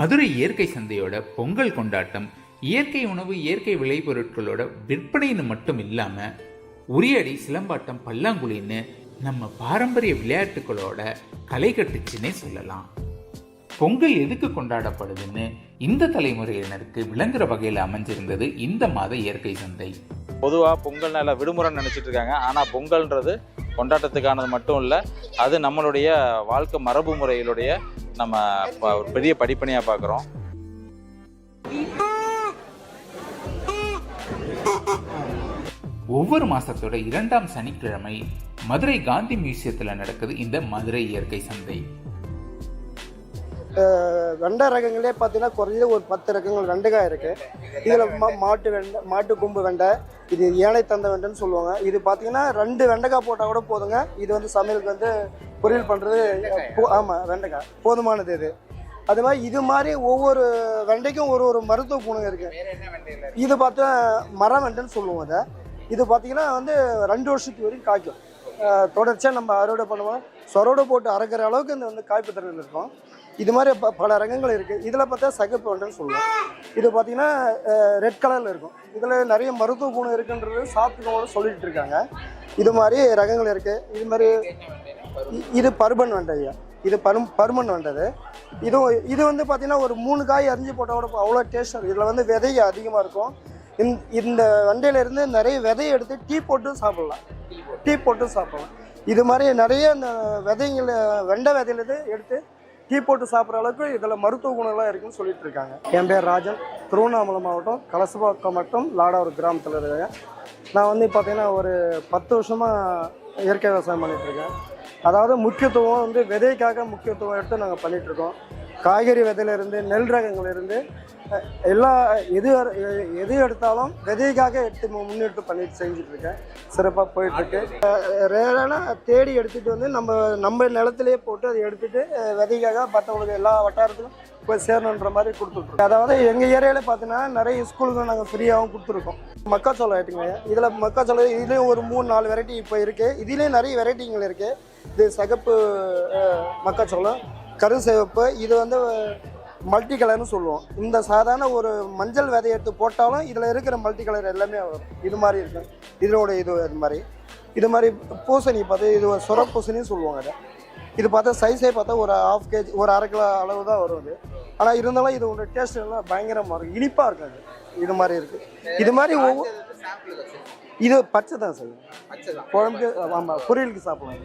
மதுரை இயற்கை சந்தையோட பொங்கல் கொண்டாட்டம் இயற்கை உணவு இயற்கை விளைபொருட்களோட விற்பனைன்னு மட்டும் இல்லாமல் உரியடி சிலம்பாட்டம் பல்லாங்குழின்னு நம்ம பாரம்பரிய விளையாட்டுகளோட களை கட்டுச்சுன்னே சொல்லலாம். பொங்கல் எதுக்கு கொண்டாடப்படுதுன்னு இந்த தலைமுறையினருக்கு விளங்குற வகையில் அமைஞ்சிருந்தது இந்த மாத இயற்கை சந்தை. பொதுவாக பொங்கல் நல்ல விடுமுறைன்னு நினச்சிட்டு இருக்காங்க. ஆனால் பொங்கல்ன்றது கொண்டாட்டத்துக்கானது மட்டும் இல்லை அது நம்மளுடைய வாழ்க்கை மரபு முறையிலுடைய நம்ம ஒரு பெரிய படிப்பனையாக பார்க்குறோம் ஒவ்வொரு மாசத்தோட இரண்டாம் சனிக்கிழமை மதுரை காந்தி மியூசியத்தில் நடக்குது இந்த மதுரை இயற்கை சந்தை. வெண்டை ரகங்களே பார்த்தீங்கன்னா குறைஞ்சது ஒரு பத்து ரகங்கள் வெண்டைக்காய் இருக்கு. இதில் மா மாட்டு வெண்டை மாட்டு கொம்பு வெண்டை இது ஏனை தந்த வெண்டைன்னு சொல்லுவாங்க. இது பார்த்தீங்கன்னா ரெண்டு வெண்டைக்காய் போட்டால் கூட போதுங்க. இது வந்து சமையலுக்கு வந்து பொரியல் பண்ணுறது ஆமாம் வெண்டைக்காய். போதுமானது இது. அது மாதிரி இது மாதிரி ஒவ்வொரு வெண்டைக்கும் ஒரு ஒரு மருத்துவ குணம் இருக்கு. இது பார்த்தா மரம் வெண்டைன்னு சொல்லுவோம் அதை. இது பார்த்தீங்கன்னா வந்து ரெண்டு வருஷத்துக்கு வரைக்கும் காய்க்கும். தொடர்ச்சியாக நம்ம அறுவடை பண்ணுவோம். சொரோடு போட்டு அரைக்கிற அளவுக்கு இந்த வந்து காய்ப்பு திறன் இருக்கும். இது மாதிரி ப- பல ரகங்கள் இருக்குது இதில் பார்த்தா சகப்பு வெண்டைன்னு சொல்லுவோம். இது பார்த்தீங்கன்னா ரெட் கலரில் இருக்கும். இதில் நிறைய மருத்துவ குணம் இருக்குன்றது சாப்பிட்டுக்கவங்களும் சொல்லிட்டு இருக்காங்க. இது மாதிரி ரகங்கள் இருக்குது இது மாதிரி இது பருமன் வெண்டை ஐயா. இது பரும் பருமன் வண்டது இது இது வந்து பார்த்தீங்கன்னா ஒரு மூணு காய் அரிஞ்சு போட்டால் கூட அவ்வளோ டேஸ்ட் இருக்கும். இதில் வந்து விதை அதிகமாக இருக்கும். இந்த இந்த நிறைய விதையை எடுத்து டீ போட்டும் சாப்பிட்லாம். டீ போட்டும் சாப்பிட்லாம். இது மாதிரி நிறைய இந்த விதைங்களை வெண்டை விதையிலேருந்து எடுத்து டீ போட்டு சாப்பிட்ற அளவுக்கு இதில் மருத்துவ குணம்லாம் இருக்குன்னு சொல்லிட்டு இருக்காங்க. என் பேர் ராஜன். திருவண்ணாமலை மாவட்டம் கலசபாக்கம் மட்டும் லாடாவூர் கிராமத்தில் இருக்கேன். நான் வந்து பார்த்தீங்கன்னா ஒரு பத்து வருஷமாக இயற்கை விவசாயம் பண்ணிகிட்ருக்கேன் இருக்கேன். அதாவது முக்கியத்துவம் வந்து விதைக்காக முக்கியத்துவம் எடுத்து நாங்கள் பண்ணிகிட்ருக்கோம் இருக்கோம். காய்கறி விதையிலேருந்து நெல் ரகங்கள்லேருந்து எல்லா எது எது எடுத்தாலும் விதைக்காக எடுத்து முன்னெடுத்து பண்ணிட்டு செஞ்சுட்டு இருக்கேன். சிறப்பாக போயிட்டு இருக்கு ரேரான தேடி எடுத்துட்டு வந்து நம்ம நம்ம நிலத்திலேயே போட்டு அதை எடுத்துட்டு விதைக்காக மற்றவங்களுக்கு எல்லா வட்டாரத்திலும் போய் சேரணுன்ற மாதிரி கொடுத்துட்ருக்கோம். அதாவது எங்கள் ஏரியாவில் பார்த்தீங்கன்னா நிறைய ஸ்கூலுக்கு நாங்கள் ஃப்ரீயாகவும் கொடுத்துருக்கோம். மக்காச்சோளம் ஐட்டுங்க இதில் மக்காச்சோளம் இதுலேயும் ஒரு மூணு நாலு வெரைட்டி இப்போ இருக்குது இதுலேயும் நிறைய வெரைட்டிங்கள் இருக்குது இது சகப்பு மக்காச்சோளம் கருசிவப்பு இது வந்து மல்டி கலர்னு சொல்லுவோம். இந்த சாதாரண ஒரு மஞ்சள் விதையை எடுத்து போட்டாலும் இதில் இருக்கிற மல்டி கலர் எல்லாமே வரும் இது மாதிரி இருக்கும். இதனோட இது இது மாதிரி. இது மாதிரி பூசணி பார்த்து இது ஒரு சுர பூசணின்னு சொல்லுவாங்க அதை. இது பார்த்தா சைஸே பார்த்தா ஒரு ஹாஃப் கேஜி ஒரு அரை கிலோ அளவு தான் வரும் அது. ஆனால் இருந்தாலும் இது ஒரு டேஸ்ட் எல்லாம் பயங்கரமாக இருக்கும். இனிப்பாக இருக்கும் அது. இது மாதிரி இருக்குது இது மாதிரி ஒவ்வொரு இது பச்சை தான் சார். குழம்புக்கு ஆமாம் பொரியலுக்கு சாப்பிடலாம்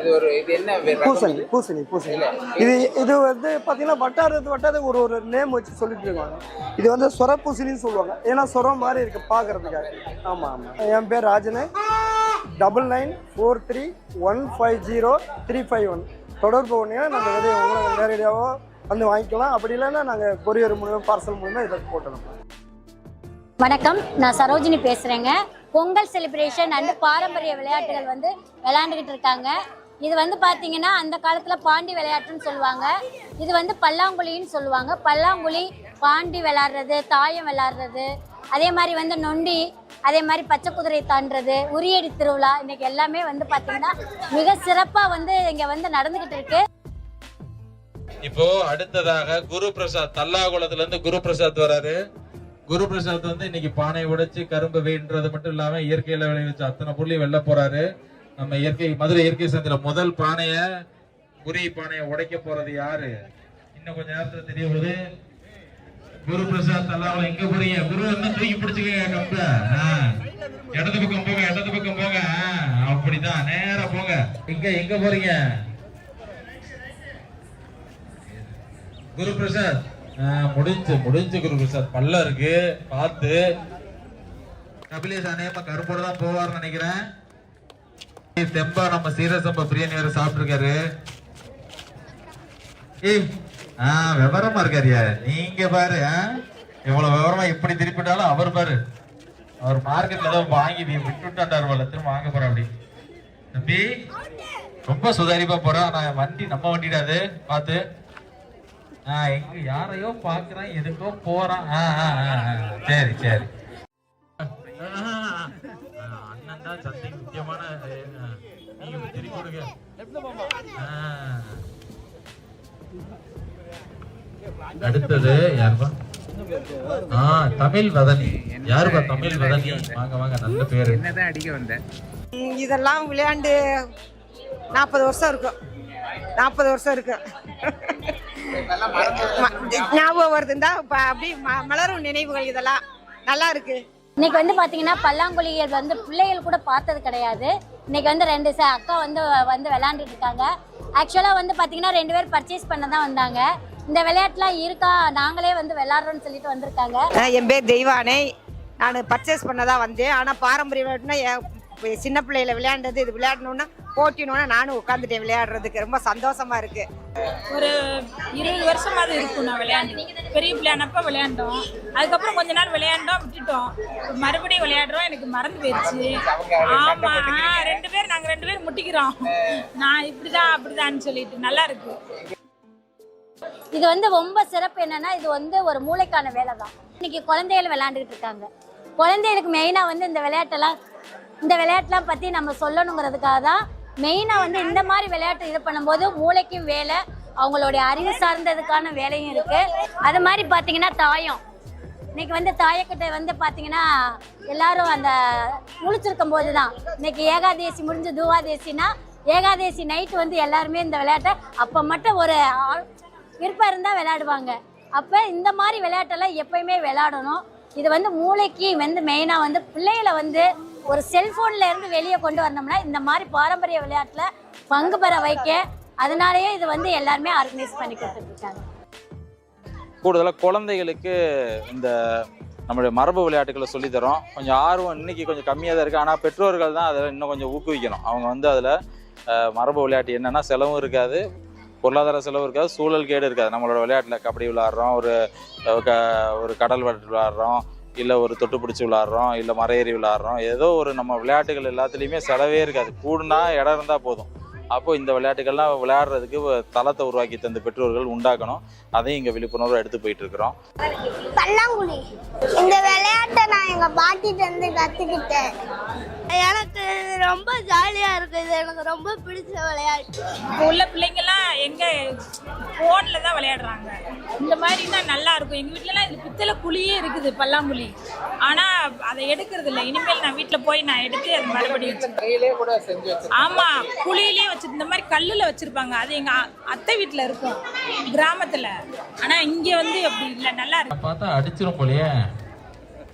இது ஒரு இது என்ன வே- ரகம் பூசணி? பூசணி பூசணி. இது இது வந்து பார்த்தீங்கன்னா வட்டாரத்து வட்டாரத்துக்கு ஒரு ஒரு நேம் வச்சு சொல்லிட்டு இருக்காங்க. இது வந்து சொர பூசணின்னு சொல்லுவாங்க. ஏன்னா சொரம் மாதிரி இருக்கு பார்க்கறதுக்காக ஆமாம் ஆமாம் என் பேர் ராஜனு double nine four three one five zero three five one தொடர்பு ஒன்றையா நாங்கள் விதையை உங்களை நேரடியாகவோ வந்து வாங்கிக்கலாம். அப்படி இல்லைன்னா நாங்கள் கொரியர் மூலியமாக பார்சல் மூலியமாக இதை போட்டுருப்போம் வணக்கம். நான் சரோஜினி பேசுகிறேங்க பொங்கல் செலிப்ரேஷன் அண்ட் பாரம்பரிய விளையாட்டுகள் வந்து விளையாண்டுக்கிட்டு இருக்காங்க. இது வந்து பார்த்தீங்கன்னா அந்த காலத்தில் பாண்டி விளையாட்டுன்னு சொல்லுவாங்க. இது வந்து பல்லாங்குழின்னு சொல்லுவாங்க. பல்லாங்குழி பாண்டி விளாட்றது தாயம் விளாட்றது அதே மாதிரி வந்து நொண்டி அதே மாதிரி பச்சை குதிரை தாண்டுறது உரியடி திருவிழா இன்னைக்கு எல்லாமே வந்து பார்த்தீங்கன்னா மிக சிறப்பாக வந்து இங்கே வந்து நடந்துக்கிட்டு இருக்கு. இப்போ அடுத்ததாக குரு பிரசாத் தல்லாகுளத்துல இருந்து குரு பிரசாத் வராரு. குரு பிரசாத் வந்து இன்னைக்கு பானை உடைச்சு கரும்பு வெயின்றது மட்டும் இல்லாம இயற்கையில விளைவிச்ச அத்தனை புள்ளி வெல்ல போறாரு. நம்ம இயற்கை மதுரை இயற்கை சந்தையில முதல் பானைய குறி பானையை உடைக்க போறது யாரு? இன்னும் கொஞ்ச நேரத்துல தெரிய வருது. குரு பிரசாத் எல்லாம் எங்க போறீங்க? குரு என்ன தூக்கி பிடிச்சுக்க கம்ப. இடது பக்கம் போங்க இடது பக்கம் போங்க. அப்படிதான். நேரா போங்க. எங்க எங்க போறீங்க? குரு பிரசாத். முடிஞ்சு முடிஞ்சு குரு பிரசாத். பல்ல இருக்கு. பார்த்து. கபிலேஷ் அநேகமா கருப்போட தான் போவார்னு நினைக்கிறேன். தெம்பா நம்ம சீரசம்ப பிரியாணி வேற சாப்பிட்டுருக்காரு. ஏய் ஆ விவரமா இருக்காருயா? நீங்க பாரு ஆ? விவரமா இப்படி திருப்பிட்டாலும் அவர் பாரு. அவர் மார்க்கெட்ல ஏதோ வாங்கி விட்டுட்டாரு போல. திரும்ப வாங்க போற அப்படி. தம்பி ரொம்ப சுதாரிப்பா போறான் நான் வண்டி நம்ம வண்டிடாது. பார்த்து ஆ எங்க யாரையோ பாக்குறான் எதுக்கோ போறான். ஆ, ஆ, ஆ, ஆ. சரி சரி. தான் சந்தைக்கு முக்கியமான நீங்க திருப்பி கொடுங்க. அடுத்தது யாருப்பா? ஆ தமிழ் வதனி. யாருப்பா தமிழ் வதனி? வாங்க வாங்க நல்ல பேரு. என்னதான் அடிக்க வந்த? ம், இதெல்லாம் விளையாண்டு நாற்பது வருஷம் இருக்கும் நாற்பது வருஷம் இருக்கும் ஞாபகம் இப்போ அப்படி மலரும் நினைவுகள் இதெல்லாம். நல்லா இருக்கு. இன்னைக்கு வந்து பாத்தீங்கன்னா பல்லாங்குழிகள் வந்து பிள்ளைகள் கூட பார்த்தது கிடையாது. இன்னைக்கு வந்து ரெண்டு ச அக்கா வந்து வந்து விளையாண்டுட்டு இருக்காங்க. ஆக்சுவலாக வந்து பார்த்தீங்கன்னா ரெண்டு பேர் பர்ச்சேஸ் பண்ண தான் வந்தாங்க. இந்த விளையாட்டுலாம் இருக்கா? நாங்களே வந்து விளையாடுறோம்னு சொல்லிட்டு வந்திருக்காங்க. என் பேர் தெய்வானை. நான் பர்ச்சேஸ் பண்ண தான் வந்தேன். ஆனால் பாரம்பரிய விளையாட்டுனா என் இப்ப சின்ன பிள்ளையில விளையாண்டது இது விளையாடணுன்னா போட்டினோன்னா நானும் உட்காந்துட்டேன் விளையாடுறதுக்கு. ரொம்ப சந்தோஷமா இருக்கு. ஒரு இருபது வருஷமாவது இருக்கும் நான் விளையாண்டு. பெரிய பிள்ளையானப்ப விளையாண்டோம். அதுக்கப்புறம் கொஞ்ச நாள் விளையாண்டோம் விட்டுட்டோம். இப்ப மறுபடியும் விளையாடுறோம் எனக்கு மறந்து போயிடுச்சு. ஆமா ரெண்டு பேர் நாங்க ரெண்டு பேர் முட்டிக்கிறோம். நான் இப்படிதான் அப்படிதான்னு சொல்லிட்டு நல்லா இருக்கு. இது வந்து ரொம்ப சிறப்பு என்னன்னா இது வந்து ஒரு மூளைக்கான வேலை தான் இன்னைக்கு குழந்தைகள் விளையாண்டுக்கிட்டு இருக்காங்க. குழந்தைகளுக்கு மெயினாக வந்து இந்த விளையாட்டெல்லாம் இந்த விளையாட்டுலாம் பற்றி நம்ம சொல்லணுங்கிறதுக்காக தான் மெயினாக வந்து இந்த மாதிரி விளையாட்டு இது பண்ணும்போது மூளைக்கும் வேலை அவங்களுடைய அறிவு சார்ந்ததுக்கான வேலையும் இருக்குது அது மாதிரி பார்த்தீங்கன்னா தாயம். இன்னைக்கு வந்து தாயக்கட்டை வந்து பார்த்தீங்கன்னா எல்லாரும் அந்த முழிச்சிருக்கும் போது தான் இன்னைக்கு ஏகாதேசி முடிஞ்சு தூவாதேசினா ஏகாதேசி நைட்டு வந்து எல்லாருமே இந்த விளையாட்டை அப்போ மட்டும் ஒரு ஆள் விருப்பம் இருந்தால் விளையாடுவாங்க. அப்போ இந்த மாதிரி விளையாட்டெல்லாம் எப்பயுமே விளையாடணும். இது வந்து மூளைக்கு வந்து மெயினாக வந்து பிள்ளைகளை வந்து ஒரு செல்ஃபோனில் இருந்து வெளியே கொண்டு வந்தோம்னா இந்த மாதிரி பாரம்பரிய விளையாட்டில் பங்கு பெற வைக்க அதனாலேயே இது வந்து எல்லாருமே ஆர்கனைஸ் பண்ணி கொடுத்துட்ருக்காங்க. கூடுதலாக குழந்தைகளுக்கு இந்த நம்மளுடைய மரபு விளையாட்டுகளை சொல்லித் தரோம் கொஞ்சம் ஆர்வம் இன்னைக்கு கொஞ்சம் கம்மியாக தான் இருக்குது ஆனால் பெற்றோர்கள் தான் அதில் இன்னும் கொஞ்சம் ஊக்குவிக்கணும். அவங்க வந்து அதில் மரபு விளையாட்டு என்னென்னா செலவும் இருக்காது. பொருளாதார செலவு இருக்காது. சூழல் கேடு இருக்காது. நம்மளோட விளையாட்டில் கபடி விளாட்றோம். ஒரு க- ஒரு கடல் விளையாட்டு விளாட்றோம். இல்லை ஒரு தொட்டு பிடிச்சி விளாட்றோம் இல்லை மரையேறி விளாட்றோம் ஏதோ ஒரு நம்ம விளையாட்டுகள் எல்லாத்துலேயுமே செலவே இருக்காது. கூடுனா இடம் இருந்தால் போதும். அப்போது இந்த விளையாட்டுகள்லாம் விளையாடுறதுக்கு தளத்தை உருவாக்கி தந்த பெற்றோர்கள் உண்டாக்கணும். அதையும் இங்கே விழிப்புணர்வு எடுத்து போயிட்டு இருக்கிறோம். பல்லாங்குழி. இந்த விளையாட்டை நான் எங்கள் பாட்டிட்ட வந்து கற்றுக்கிட்டேன் எனக்கு ரொம்ப ஜாலியா இருக்கு இது எனக்கு ரொம்ப பிடிச்ச விளையாட்டு. இப்போ உள்ள பிள்ளைங்கெல்லாம் எங்க ஃபோன்ல தான் விளையாடுறாங்க. இந்த மாதிரி தான் நல்லா இருக்கும். எங்க வீட்லலாம் இது பித்தளை குழியே இருக்குது பல்லாங்குழி. ஆனா அதை எடுக்கிறது இல்லை. இனிமேல் நான் வீட்ல போய் நான் எடுத்து அது மறுபடியும் வச்சுக்கிறேன். கையிலே கூட செஞ்சு வச்சு ஆமா குழியிலே வச்சு இந்த மாதிரி கல்லுல வச்சிருப்பாங்க. அது எங்க அ- அத்தை வீட்ல இருக்கும் கிராமத்துல. ஆனா இங்க வந்து அப்படி இல்ல. நல்லா இருக்கு. பார்த்தா அடிச்சிரும் போலயே.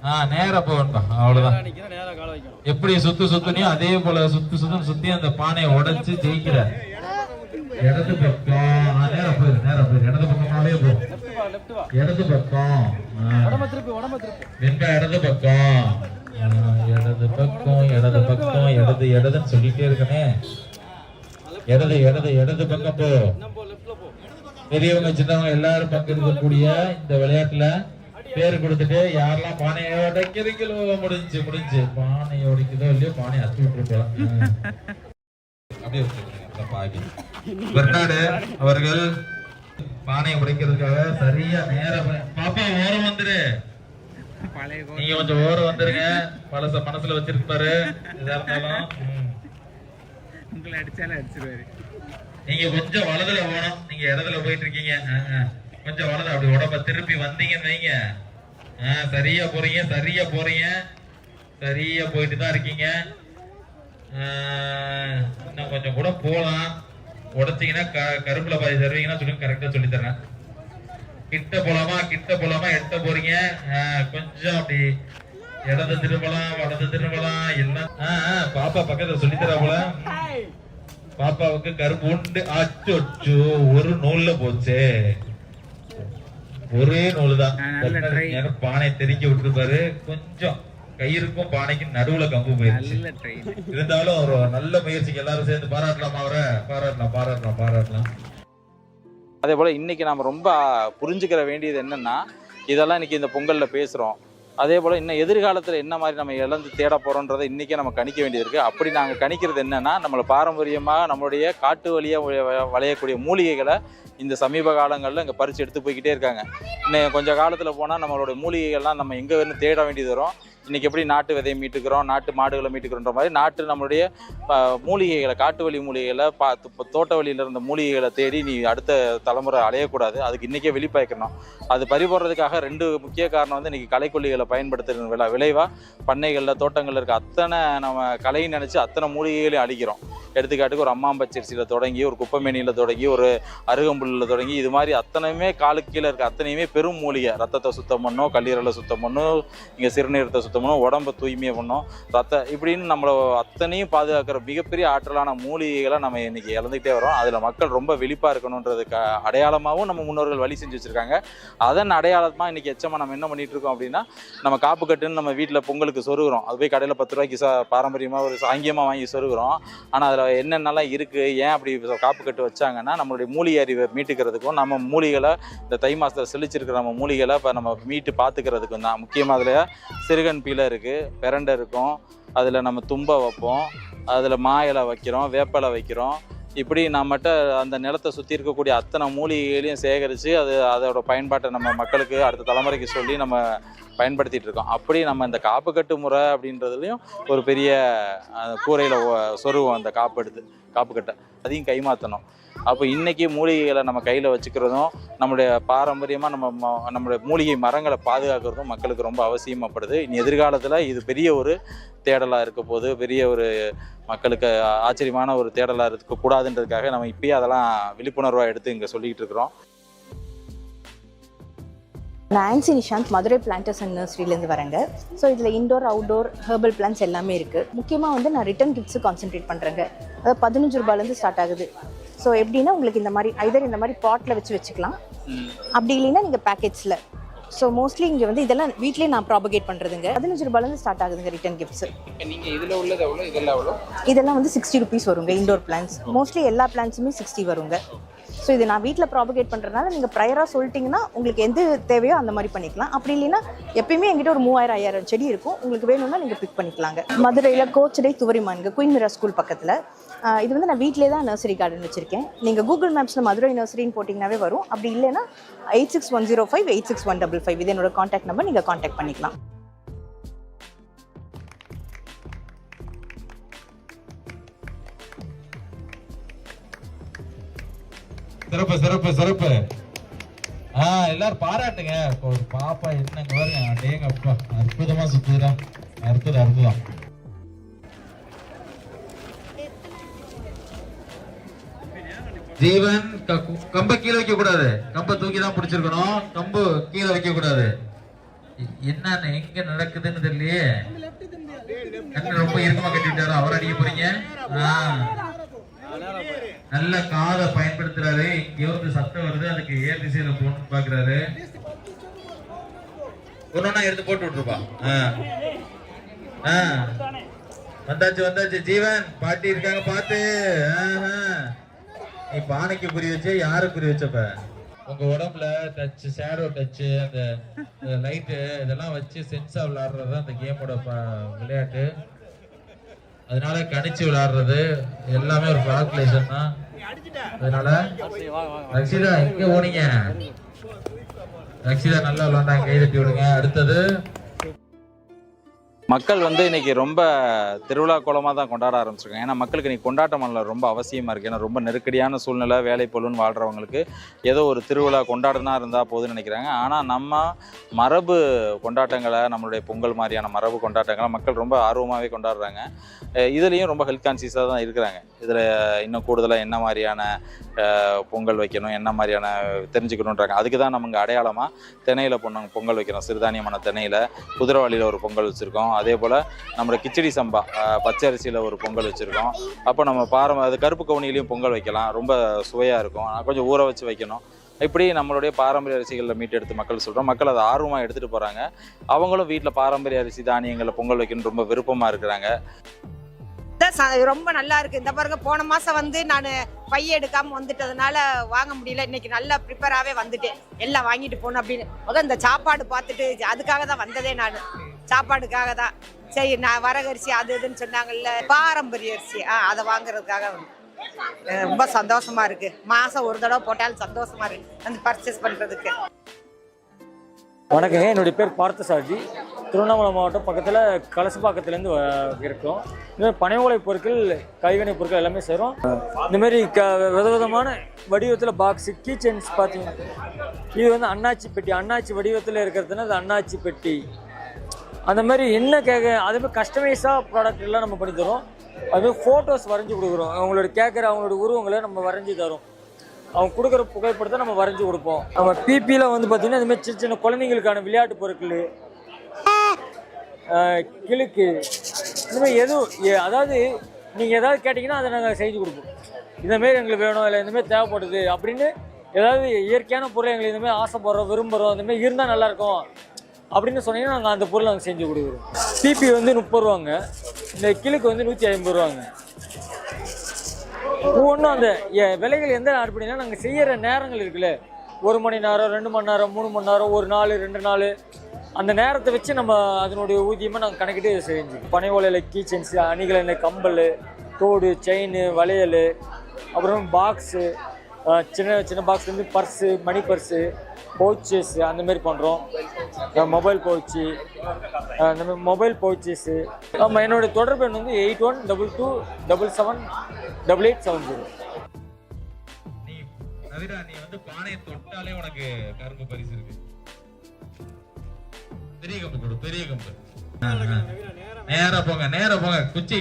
நேரா போகணும்பா அவ்வளவுதான். எப்படி சுத்து சுத்துனியோ அதே போல சுத்து சுத்து சுத்தி அந்த பானையை உடைச்சு ஜெயிக்கிற. இடது பக்கம். நேரா போயிரு நேரா போயிரு. இடது பக்கமாவே போ. இடது பக்கம். வெண்பா இடது பக்கம். இடது பக்கம் இடது பக்கம் இடது இடதுன்னு சொல்லிட்டே இருக்கனே. இடது இடது இடது பக்கம் போ. பெரியவங்க சின்னவங்க எல்லாரும் பங்கெடுக்கக்கூடிய இந்த விளையாட்டுல பேர் கொடுத்துட்டு யாரெல்லாம் பானையை உடைக்கிறீங்களோ முடிஞ்சு முடிஞ்சு. பானையை உடைக்குதோ இல்லையோ பானையை அத்து விட்டுருக்கலாம் அப்படியே பெர்னாடு அவர்கள் பானையை உடைக்கிறதுக்காக சரியா நேரம் பாப்பா ஓரம் வந்துரு. நீங்க கொஞ்சம் ஓரம் வந்துருங்க. பழச மனசுல வச்சிருப்பாரு. இதா இருந்தாலும். உங்களை அடிச்சாலும் அடிச்சிருவாரு. நீங்க கொஞ்சம் வலதுல போகணும் நீங்க இடத்துல போயிட்டு இருக்கீங்க. கொஞ்சம் வலது அப்படி உடம்ப திருப்பி வந்தீங்கன்னு வைங்க. ஆ, சரியா போறீங்க சரியா போறீங்க. சரியா போயிட்டு தான் இருக்கீங்க. இன்னும் கொஞ்சம் கூட போலாம். உடைச்சீங்கன்னா க- கருப்புல பாதி தருவீங்கன்னா சொல்லுங்க சொல்லி தரேன். கிட்ட போலாமா கிட்ட போலாமா எட்ட போறீங்க? கொஞ்சம் அப்படி இடது திரும்பலாம் வலது திரும்பலாம் எல்லாம். பாப்பா பக்கத்துல சொல்லி தரா போல. பாப்பாவுக்கு கரும்பு உண்டு. அச்சோ ஒரு நூல்ல போச்சே. ஒரே நூல் தான். பானை தெறிக்க விட்டுருப்பாரு. கொஞ்சம் கயிறுக்கும் பானைக்கும் நடுவுல கம்பு போயிருச்சு. இருந்தாலும் ஒரு நல்ல முயற்சிக்கு எல்லாரும் சேர்ந்து பாராட்டலாமா அவரை. பாராட்டலாம் பாராட்டலாம் பாராட்டலாம். அதே போல் இன்னைக்கு நம்ம ரொம்ப புரிஞ்சுக்கிற வேண்டியது என்னன்னா இதெல்லாம் இன்னைக்கு இந்த பொங்கலில் பேசுகிறோம் அதே போல் இன்னும் எதிர்காலத்தில் என்ன மாதிரி நம்ம இழந்து தேட போகிறோன்றதை இன்றைக்கே நம்ம கணிக்க வேண்டியது இருக்குது அப்படி நாங்கள் கணிக்கிறது என்னன்னா நம்மளை பாரம்பரியமாக நம்மளுடைய காட்டு வழியாக விளையக்கூடிய மூலிகைகளை இந்த சமீப காலங்களில் இங்கே பறித்து எடுத்து போய்கிட்டே இருக்காங்க. இன்னும் கொஞ்சம் காலத்தில் போனால் நம்மளுடைய மூலிகைகள்லாம் நம்ம எங்கே வேணும் தேட வேண்டியது வரும்? இன்றைக்கி எப்படி நாட்டு விதையை மீட்டுக்கிறோம் நாட்டு மாடுகளை மீட்டுக்கிறோன்ற மாதிரி நாட்டு நம்மளுடைய மூலிகைகளை காட்டு வழி மூலிகைகளை பா தோட்ட வழியில் இருந்த மூலிகைகளை தேடி நீ அடுத்த தலைமுறை அலையக்கூடாது. அதுக்கு இன்றைக்கே வெளிப்பாய்க்கணும். அது பறிபோடுறதுக்காக ரெண்டு முக்கிய காரணம் வந்து இன்றைக்கி கலைக்கொல்லிகளை பயன்படுத்துகிற விழா விளைவாக பண்ணைகளில் தோட்டங்களில் இருக்க அத்தனை நம்ம கலைன்னு நினச்சி அத்தனை மூலிகைகளையும் அழிக்கிறோம். எடுத்துக்காட்டுக்கு ஒரு அம்மாம்பச்சரிசியில் தொடங்கி ஒரு குப்பைமேனியில் தொடங்கி ஒரு அருகம்புல்லில் தொடங்கி இது மாதிரி அத்தனையுமே காலுக்கு கீழே இருக்க அத்தனையுமே பெரும் மூலிகை. ரத்தத்தை சுத்தம் பண்ணும் கல்லீரலை சுத்தம் பண்ணும் இங்கே சிறுநீரத்தை சுத்தம் பண்ணும் உடம்பை தூய்மையை பண்ணும். ரத்த இப்படின்னு நம்மளை அத்தனையும் பாதுகாக்கிற மிகப்பெரிய ஆற்றலான மூலிகைகளை நம்ம இன்னைக்கு இழந்துக்கிட்டே வரோம். அதில் மக்கள் ரொம்ப விழிப்பாக இருக்கணுன்றதுக்கு அடையாளமாகவும் நம்ம முன்னோர்கள் வழி செஞ்சு வச்சுருக்காங்க. அதன் அடையாளமாக இன்னைக்கு எச்சமாக நம்ம என்ன பண்ணிட்டு இருக்கோம் அப்படின்னா நம்ம காப்பு கட்டுன்னு நம்ம வீட்டில் பொங்கலுக்கு சொருகிறோம். அது போய் கடையில் பத்து ரூபாய்க்கு சா பாரம்பரியமாக ஒரு சாங்கியமாக வாங்கி சொருகிறோம். ஆனால் அதில் என்னென்னலாம் இருக்குது ஏன் அப்படி காப்பு கட்டு வச்சாங்கன்னா நம்மளுடைய மூலிகை அறிவை மீட்டுக்கிறதுக்கும் நம்ம மூலிகளை இந்த தை மாதத்தில் செழிச்சிருக்கிற நம்ம மூலிகளை இப்போ நம்ம மீட்டு பார்த்துக்கிறதுக்கும் தான். முக்கியமாக அதில் சிறுகன் பீலை இருக்குது பிரண்டை இருக்கும். அதில் நம்ம தும்பை வைப்போம். அதில் மா இலை வைக்கிறோம் வேப்பலை வைக்கிறோம். இப்படி நம்மகிட்ட அந்த நிலத்தை சுற்றி இருக்கக்கூடிய அத்தனை மூலிகைகளையும் சேகரித்து அது அதோட பயன்பாட்டை நம்ம மக்களுக்கு அடுத்த தலைமுறைக்கு சொல்லி நம்ம பயன்படுத்திட்டு இருக்கோம். அப்படி நம்ம இந்த காப்பு கட்டு முறை அப்படின்றதுலையும் ஒரு பெரிய கூரையில் சொருவோம் அந்த காப்பு எடுத்து காப்பு கட்டை. அதையும் கைமாற்றணும் அப்போ இன்றைக்கி மூலிகைகளை நம்ம கையில் வச்சுக்கிறதும் நம்மளுடைய பாரம்பரியமாக நம்ம நம்முடைய மூலிகை மரங்களை பாதுகாக்கிறதும் மக்களுக்கு ரொம்ப அவசியமாகப்படுது இனி எதிர்காலத்தில் இது பெரிய ஒரு தேடலாக இருக்க போது பெரிய ஒரு மக்களுக்கு ஆச்சரியமான ஒரு தேடலாக இருக்கக்கூடாதுன்றதுக்காக நம்ம இப்பயே அதெல்லாம் விழிப்புணர்வாக எடுத்து இங்கே சொல்லிக்கிட்டு இருக்கிறோம். நான் ஆன்சி நிஷாந்த் மதுரை பிளான்டர்ஸ் அண்ட் நர்சரியிலேருந்து வரேங்க. ஸோ இதில் இண்டோர் அவுட்டோர் ஹெர்பல் பிளான்ஸ் எல்லாமே இருக்குது முக்கியமாக வந்து நான் ரிட்டன் கிட்ஸு கான்சென்ட்ரேட் பண்ணுறேங்க அதாவது பதினஞ்சு ரூபாயிலேருந்து ஸ்டார்ட் ஆகுது. ஸோ எப்படின்னா உங்களுக்கு இந்த மாதிரி ஐதர் இந்த மாதிரி பாட்டில் வச்சு வச்சுக்கலாம். அப்படி இல்லைன்னா நீங்கள் பேக்கெட்ஸில் ஸோ மோஸ்ட்லி இங்கே வந்து இதெல்லாம் வீட்லேயே நான் ப்ராபகேட் பண்ணுறதுங்க பதினஞ்சு ரூபாயிலேருந்து ஸ்டார்ட் ஆகுதுங்க ரிட்டன் கிஃப்ட்ஸ் நீங்கள் இதில் உள்ளது எவ்வளோ இதெல்லாம் எவ்வளோ இதெல்லாம் வந்து சிக்ஸ்டி ருபீஸ் வருங்க இண்டோர் பிளான்ஸ் மோஸ்ட்லி எல்லா பிளான்ஸுமே சிக்ஸ்டி வருங்க. ஸோ இது நான் வீட்டில் ப்ராபகேட் பண்ணுறதுனால நீங்கள் ப்ரையராக சொல்லிட்டீங்கன்னா உங்களுக்கு எந்த தேவையோ அந்த மாதிரி பண்ணிக்கலாம். அப்படி இல்லைன்னா எப்பயுமே எங்கிட்ட ஒரு மூவாயிரம் ஐயாயிரம் செடி இருக்கும். உங்களுக்கு வேணும்னா நீங்கள் பிக் பண்ணிக்கலாங்க. மதுரையில் கோச்சடை துவரிமான்ங்க குயின் மிரா ஸ்கூல் பக்கத்தில். இது வந்து நான் வீட்டிலே தான் நர்சரி கார்டன் வச்சுருக்கேன். நீங்கள் கூகுள் மேப்ஸில் மதுரை நர்சரின்னு போட்டிங்கனாவே வரும். அப்படி இல்லைன்னா eight six one zero five eight six one double five இது என்னோட காண்டாக்ட் நம்பர் நீங்கள் காண்டாக்ட் பண்ணிக்கலாம். சிறப்பு சிறப்பு சிறப்பு. ஆ எல்லாரும் பாராட்டுங்க. ஒரு பாப்பா என்னங்க பாருங்க. அடேங்க அப்பா. அற்புதமா சுத்துதுடா. அற்புதம் அற்புதம். ஜீவன் க- கம்ப கீழே வைக்க கூடாது கம்ப தூக்கி தான் பிடிச்சிருக்கணும். கம்பு கீழே வைக்க கூடாது எ- என்னன்னு எங்க நடக்குதுன்னு தெரியலையே. ரொம்ப இறுக்கமா கட்டிட்டாரோ? அவர் அடிக்க போறீங்க? ஆஹ் நல்ல காதை பயன்படுத்துறாரு. இங்க வந்து சத்தம் வருது. அதுக்கு ஏர் திசையில போகணும்னு பாக்குறாரு. ஒன்னொன்னா எடுத்து போட்டு விட்டுருப்பா. வந்தாச்சு வந்தாச்சு. ஜீவன் பாட்டி இருக்காங்க பாத்து. நீ பானைக்கு குறி வச்சே யாரு குறி வச்சப்ப? உங்க உடம்புல டச் ஷேடோ டச் அந்த லைட்டு இதெல்லாம் வச்சு சென்ஸா விளையாடுறது தான் அந்த கேமோட விளையாட்டு. அதனால கணிச்சு விளையாடுறது எல்லாமே ஒரு கால்குலேஷன் தான். அதனால ரக்ஷிதா எங்க போனீங்க? ரக்ஷிதா நல்லா விளாண்டாங்க கை தட்டி விடுங்க. அடுத்தது மக்கள் வந்து இன்னைக்கு ரொம்ப திருவிழா கோலமாக தான் கொண்டாட ஆரம்பிச்சிருக்காங்க. ஏன்னா மக்களுக்கு இன்றைக்கி கொண்டாட்டம் பண்ணல ரொம்ப அவசியமாக இருக்குது ஏன்னா ரொம்ப நெருக்கடியான சூழ்நிலை வேலை பொருள்னு வாழ்கிறவங்களுக்கு ஏதோ ஒரு திருவிழா கொண்டாடுனா இருந்தால் போதும்னு நினைக்கிறாங்க. ஆனால் நம்ம மரபு கொண்டாட்டங்களை நம்மளுடைய பொங்கல் மாதிரியான மரபு கொண்டாட்டங்களை மக்கள் ரொம்ப ஆர்வமாகவே கொண்டாடுறாங்க. இதுலேயும் ரொம்ப ஹெல்த் கான்சியஸாக தான் இருக்கிறாங்க. இதில் இன்னும் கூடுதலாக என்ன மாதிரியான பொங்கல் வைக்கணும் என்ன மாதிரியான தெரிஞ்சுக்கணுன்றாங்க. அதுக்கு தான் நமக்கு அடையாளமாக திணையில் பொண்ணு பொங்கல் வைக்கிறோம். சிறுதானியமான திணையில் குதிரவாளியில் ஒரு பொங்கல் வச்சுருக்கோம். அதே போல் நம்மளோட கிச்சடி சம்பா பச்சை அரிசியில் ஒரு பொங்கல் வச்சுருக்கோம். அப்போ நம்ம பாரம் அது கருப்பு கவுனிலையும் பொங்கல் வைக்கலாம். ரொம்ப சுவையாக இருக்கும். கொஞ்சம் ஊற வச்சு வைக்கணும். இப்படி நம்மளுடைய பாரம்பரிய அரிசிகளில் மீட்டெடுத்து மக்கள் சொல்கிறோம் மக்கள் அதை ஆர்வமாக எடுத்துகிட்டு போகிறாங்க அவங்களும் வீட்டில் பாரம்பரிய அரிசி தானியங்களில் பொங்கல் வைக்கணும்னு ரொம்ப விருப்பமாக இருக்கிறாங்க. இதான் ரொம்ப நல்லா இருக்கு. இந்த பாருங்க போன மாசம் வந்து நான் பைய எடுக்காம வந்துட்டதுனால வாங்க முடியல. இன்னைக்கு நல்லா ப்ரிப்பேராகவே வந்துட்டேன். எல்லாம் வாங்கிட்டு போகணும் அப்படின்னு. முதல் இந்த சாப்பாடு பார்த்துட்டு அதுக்காக தான் வந்ததே நான். சாப்பாடுக்காக தான். சரி நான் வரகரிசி அது இதுன்னு சொன்னாங்கல்ல பாரம்பரிய அரிசி. ஆ அதை வாங்குறதுக்காக ரொம்ப சந்தோஷமா இருக்கு. மாசம் ஒரு தடவை போட்டாலும் சந்தோஷமா இருக்கு. வந்து பர்ச்சேஸ் பண்றதுக்கு. வணக்கங்க. என்னுடைய பேர் பார்த்தசாரதி திருவண்ணாமலை மாவட்டம் பக்கத்தில் கலசப்பாக்கத்துலேருந்து இருக்கோம். இதுமாதிரி மாதிரி பொருட்கள் கைவினை பொருட்கள் எல்லாமே செய்கிறோம் இந்தமாரி க விதவிதமான வடிவத்தில் பாக்ஸு கீ செயின்ஸ் பார்த்தீங்கன்னா இது வந்து அண்ணாச்சி பெட்டி. அண்ணாச்சி வடிவத்தில் இருக்கிறதுனா அது அண்ணாச்சி பெட்டி. அந்த மாதிரி என்ன கேட்க அதேமாதிரி கஸ்டமைஸாக ப்ராடக்ட் எல்லாம் நம்ம பண்ணி தரோம் அதுமாதிரி ஃபோட்டோஸ் வரைஞ்சி கொடுக்குறோம். அவங்களோட கேட்குற அவங்களோட உருவங்களை நம்ம வரைஞ்சி தரோம் அவங்க கொடுக்குற புகைப்படத்தை நம்ம வரைஞ்சி கொடுப்போம். நம்ம பிபியில் வந்து பார்த்திங்கன்னா இதுமாதிரி சின்ன சின்ன குழந்தைங்களுக்கான விளையாட்டு பொருட்கள் கிழுக்கு இந்தமாதிரி எதுவும் எ- அதாவது நீங்கள் ஏதாவது கேட்டிங்கன்னா அதை நாங்கள் செஞ்சு கொடுப்போம். இந்தமாரி எங்களுக்கு வேணும் இல்லை இந்தமாரி தேவைப்படுது அப்படின்னு ஏதாவது இயற்கையான பொருள் எங்களுக்கு இந்தமாரி ஆசைப்படுறோம் விரும்புகிறோம் இந்தமாரி இருந்தால் நல்லாயிருக்கும் அப்படின்னு சொன்னீங்கன்னா நாங்கள் அந்த பொருளை நாங்கள் செஞ்சு கொடுக்குறோம். பிபி வந்து முப்பது ரூபாங்க. இந்த கிழுக்கு வந்து நூற்றி ஐம்பது ரூபாங்க. ஒவ்வொன்றும் அந்த விலைகள் எந்த அடிப்படைனா நாங்கள் செய்கிற நேரங்கள் இருக்குல்ல. ஒரு மணி நேரம் ரெண்டு மணி நேரம் மூணு மணி நேரம் ஒரு நாள் ரெண்டு நாள் அந்த நேரத்தை வச்சு நம்ம அதனுடைய ஊதியமாக நாங்கள் கணக்கிட்டு செஞ்சு பனை ஓலையில் கீ செயின்ஸ் அணிகலன் கம்பல் தோடு செயின் வளையல் அப்புறம் பாக்ஸு சின்ன சின்ன பாக்ஸ்லேருந்து பர்ஸு மணி பர்ஸு பவுச்சஸ் அந்த மாதிரி பண்ணுறோம் மொபைல் பவுச்சு அந்த மாதிரி மொபைல் பவுச்சஸ்ஸு ஆமாம் என்னுடைய தொடர்பு எண் வந்து eight one double two double seven double eight seven zero நீ நீ வந்து பானையை தொட்டாலே உனக்கு கரும்பு பரிசு இருக்கு. பெரிய கம்பு கொடு பெரிய கம்பு. நேரா போங்க நேரா போங்க. குச்சி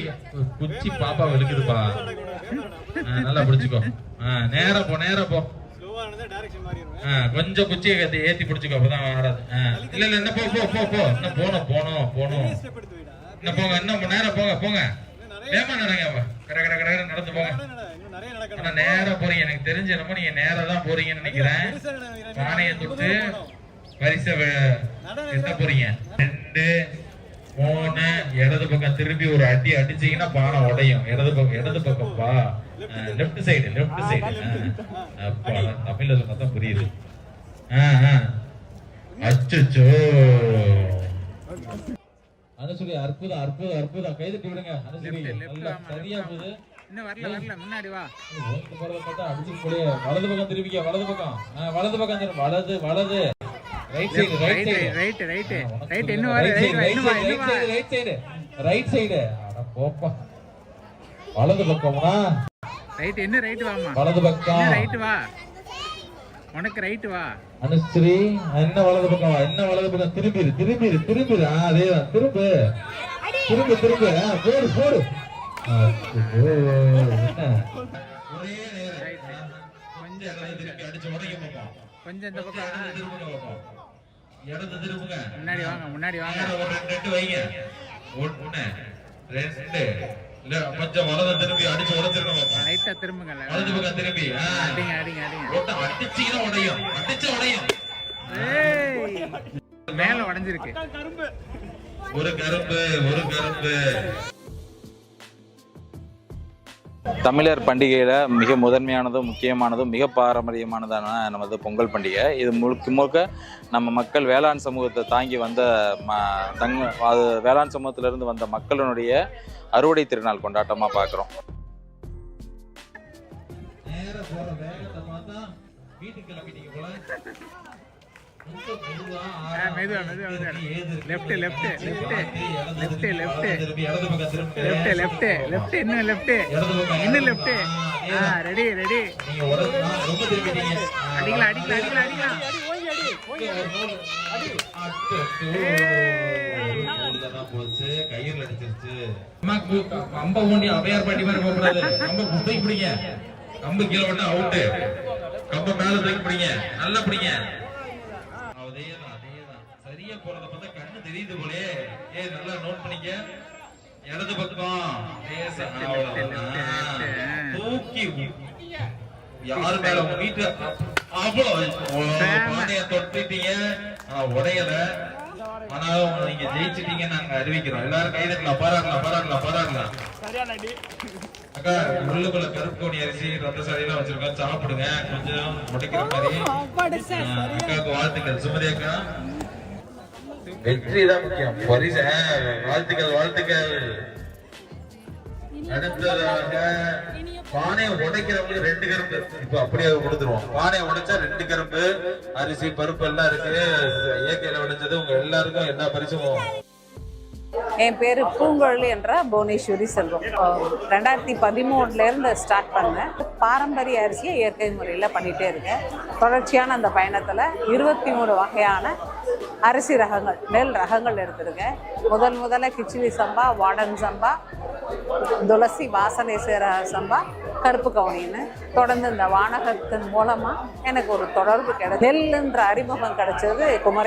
குச்சி பாப்பா வெளுக்குதுப்பா. ஆ, நல்லா பிடிச்சுக்கோ. ஆ, நேரா போ நேரா போ. ஆ, கொஞ்சம் குச்சியை ஏத்தி ஏத்தி பிடிச்சுக்கோ அப்பதான் வராது. இல்ல இல்ல என்ன போ போ போ போ. இன்னும் போனோம் போனோம் போனோம் இன்னும் போங்க இன்னும் நேரா போங்க போங்க. வேமா நடங்க கட கட கட நடந்து போங்க. ஆனா நேரா போறீங்க. எனக்கு தெரிஞ்ச என்னமோ நீங்க நேரா தான் போறீங்கன்னு நினைக்கிறேன். பானையை தொட்டு பரிசை வெ- எட்ட போறீங்க? ரெண்டு மூணு இடது பக்கம் திருப்பி ஒரு அடி அடிச்சீங்கன்னா பானை உடையும். இடது பக்கம் இடது பக்கம் பா. லெஃப்ட் சைடு லெஃப்ட் சைடு தமிழ்ல சொன்னா தான் புரியுது. அச்சோ அனுசுரி அற்புதம் அற்புதம் அற்புதம். கைதட்டி விடுங்க அனுசுரி. சரியா போகுது. இன்னும் வரல முன்னாடி வா. பார்த்தா வலது பக்கம் திரும்பிக்க வலது பக்கம். வலது பக்கம் திரும்ப வலது வலது. Right side right side right right right இன்னும் வர right right side right side right side அட போப்பா. வலது பக்கம்னா ரைட் இன்னும் ரைட் வாமா வலது பக்கம். ரைட் வா? உனக்கு ரைட் வா? அனுஸ்ரீ என்ன வலது பக்கம் வா? என்ன வலது பக்கம்? திரும்பிரு திரும்பிரு திரும்பிரு ஆ அதேதான் திரும்பு. திரும்பு திரும்பு. ஆ, போடு போடு. என்ன? ஒரே நேரம். கொஞ்சம் அடிச்சு உடைக்க பார்ப்போம் கொஞ்சம் இந்த பக்கம். இடது திரும்புங்க முன்னாடி வாங்க முன்னாடி வாங்க. ஒரு ரெண்டு வைங்க. ஒண்ணு ரெண்டு. இல்ல கொஞ்சம் வலது திரும்பி அடிச்சு உடைச்சிருக்கோம் பார்ப்போம் லைட்டா திரும்புங்க வலது பக்கம் திரும்பி. அடிங்க அடிங்க அடிங்க. ஓட்ட அடிச்சீங்கன்னா உடையும் அடிச்ச உடையும். மேல உடைஞ்சிருக்கு. ஒரு கரும்பு ஒரு கரும்பு. தமிழர் பண்டிகையில் மிக முதன்மையானதும் முக்கியமானதும் மிக பாரம்பரியமானதான நமது பொங்கல் பண்டிகை. இது முழுக்க முழுக்க நம்ம மக்கள் வேளாண் சமூகத்தை தாங்கி வந்த ம தங் அது வேளாண் சமூகத்திலிருந்து வந்த மக்களினுடைய அறுவடை திருநாள் கொண்டாட்டமாக பார்க்குறோம் வீட்டுக்கு கிளம்பிட்டீங்க போல. மெதுவா, மெதுவா, இடது பக்கம் திருப்பி. லெஃப்ட் லெஃப்ட் லெஃப்ட் இன்னும் லெஃப்ட் இன்னும் லெஃப்ட். ஆ. ரெடி ரெடி அடிக்கலாம் அடிக்கலாம் அடிக்கலாம் அடிக்கலாம் கயிறுல அடிச்சிருச்சு அம்மா, கு- கம்ப ஊண்டி அவையார் பாட்டி மாதிரி போக கூடாது கம்ப தூக்கி பிடிங்க கம்பு கீழே விட்டா அவுட்டு கம்ப மேல தூக்கி பிடிங்க நல்லா பிடிங்க சரியா போறத பார்த்தா கண்ணு தெரியுது போலே ஏ நல்லா நோட் பண்ணிக்க. இடது பக்கம். தூக்கி யாரு மேல உங்க வீட்டு அவ்வளவு தொட்டுட்டீங்க. ஆனா உடையல. ஆனாலும் நீங்க ஜெயிச்சிட்டீங்க நாங்க அறிவிக்கிறோம். எல்லாரும் கை தட்டலாம் பாராட்டலாம் பாராட்டலாம் பாராட்டலாம் அக்கா உள்ளுக்குள்ள கருப்பு கோணி அரிசி ரத்த சாரியெல்லாம் வச்சிருக்கோம். சாப்பிடுங்க. கொஞ்சம் உடைக்கிற மாதிரி. அக்காவுக்கு வாழ்த்துக்கள். சுமதி அக்கா. வெற்றி தான் முக்கியம். பரிசு வாழ்த்துக்கள் வாழ்த்துக்கள். அடுத்ததாக பானையை உடைக்கிறவங்களுக்கு ரெண்டு கரும்பு. இப்ப அப்படியே கொடுத்துருவோம். பானையை உடைச்சா ரெண்டு கரும்பு அரிசி பருப்பு எல்லாம் இருக்கு. இயற்கையில விளைஞ்சது உங்க எல்லாருக்கும் எல்லா பரிசும் என் பேர் பூங்கொழி என்ற புவனேஸ்வரி செல்வம். ரெண்டாயிரத்தி பதிமூணுலேருந்து ஸ்டார்ட் பண்ணேன். பாரம்பரிய அரிசியை இயற்கை முறையில் பண்ணிகிட்டே இருக்கேன். தொடர்ச்சியான அந்த பயணத்தில் இருபத்தி மூணு வகையான அரிசி ரகங்கள் நெல் ரகங்கள் எடுத்திருக்கேன். முதல் முதல்ல கிச்சிலி சம்பா வாடன் சம்பா துளசி வாசனை சேர சம்பா கருப்பு கவுனின்னு. தொடர்ந்து இந்த வானகத்தின் மூலமாக எனக்கு ஒரு தொடர்பு கிடை நெல்லுன்ற அறிமுகம் கிடைச்சது குமரி